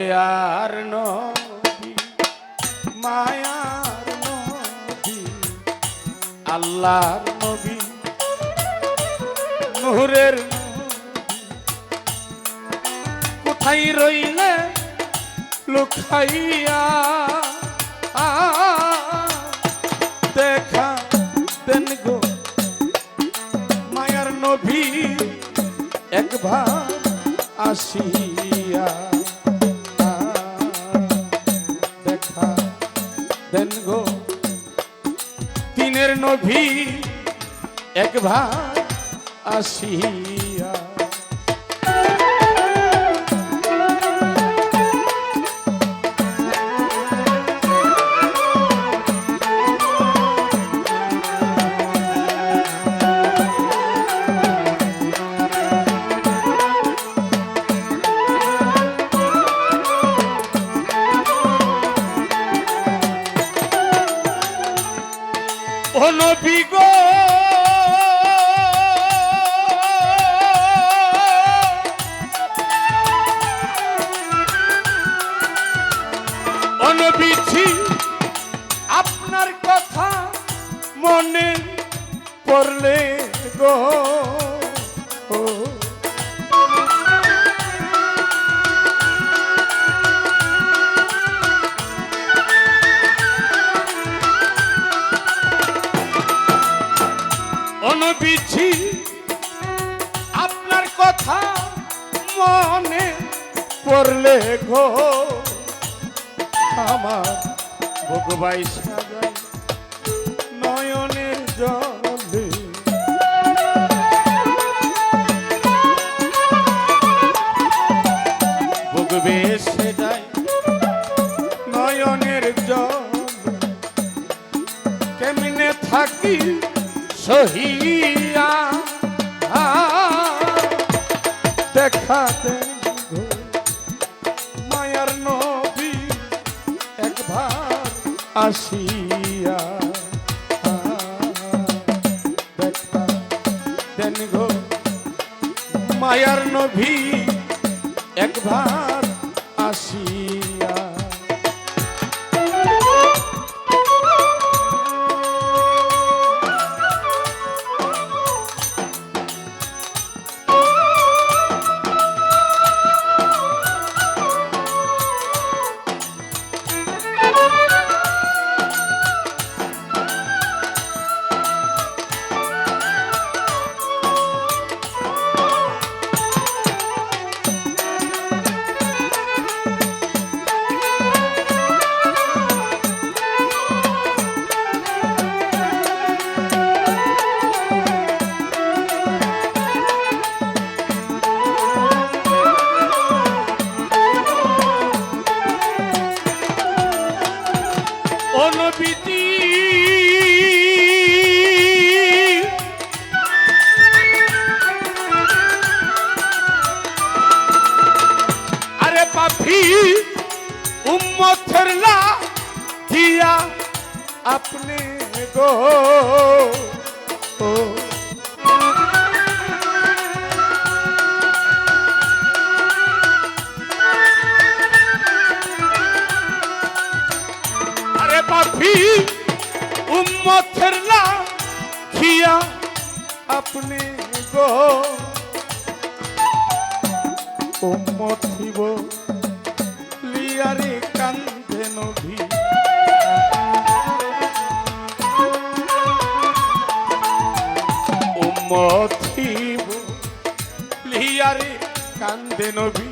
আর নবী মায়ার নবী আল্লাহর নবী নূরের কোথায় রইলে লুকাইয়া দেখা দেন গো মায়ার নবী একবার আসিয়া দেন গো তিনের নভি একবার ভাগ ও মনে পড়লে গো। অনবিছি আপনার কথা মনে পড়লে গো। আমার ভগবাই সাজাই ভগবে সেজাই নয়নের কেমনে থাকি সহিয়া? দেখা মায়ার নবী, একবার আসিয়া। দেখা মায়ার নবী, একবার হইব লিয়ারে কান্দে নভি উম্মত হইব লিয়ারে কান্দে নভি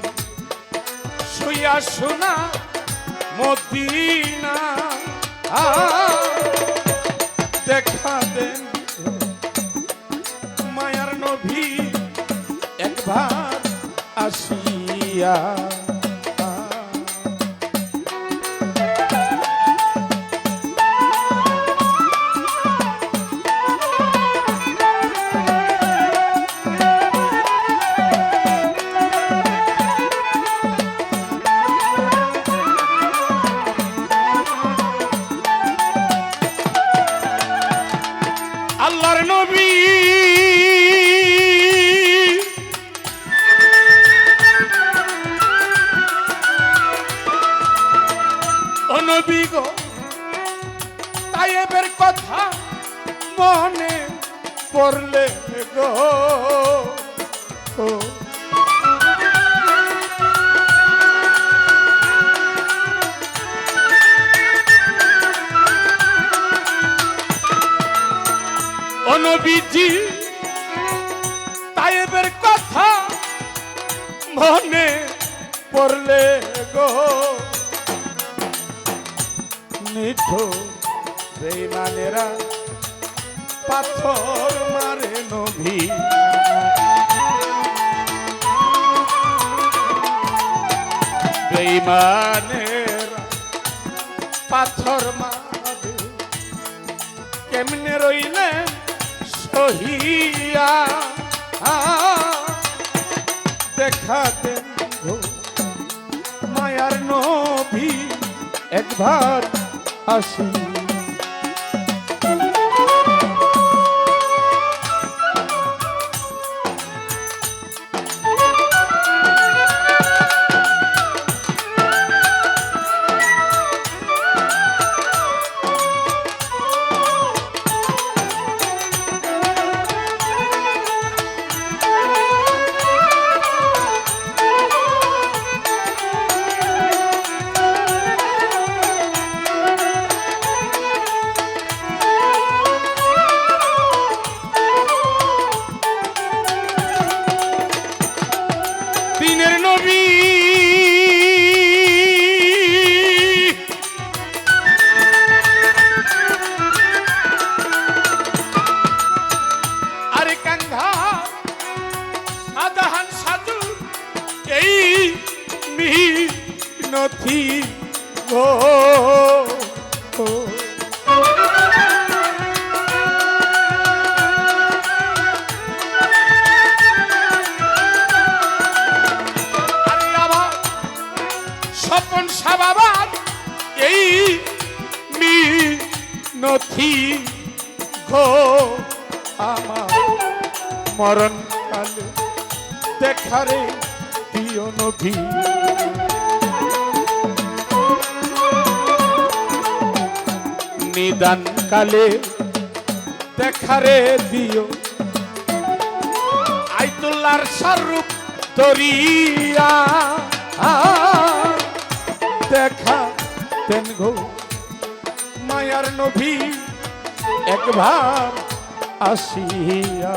শুয়া শোনা মদিনা। দেখা দেন মায়ার নভী আসিয়া তাইবের কথা মনে পড়লে গো। অনবীজি তাইবের কথা মনে পড়লে গো। নিঠো বেইমানেরা পাথর মারে নভী পাথর মারে। কেমনে রইলে সহিয়া? দেখা মায়ার নভী একবার আসি গো। স্বপন সাবাবাদ এই মিনথি গো। আমার মরণ কালে দেখারে দিও নভী নিদান কালে দেখারে দিও। আইতুল্লার স্বরূপ তরিয়া দেখা তেন গো। মায়ার নভী একবার আসিয়া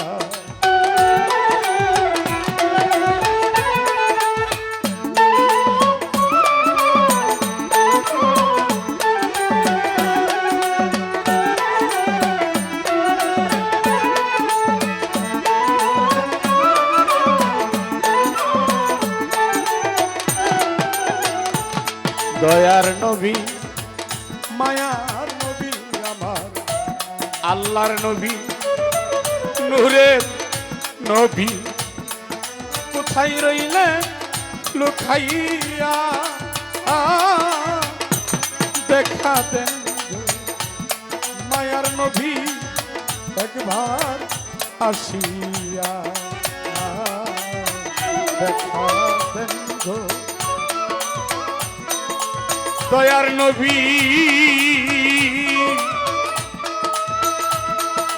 দয়ার নবী। মায়ার নবী আমার। আল্লাহর নবী নূরের নবী। কোথায় রইলে লুকাইয়া? আ, দেখা দেন মায়ার নবী একবার আসিয়া। দেখা দেন দয়ার নবী।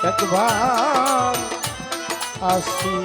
একবার আসি।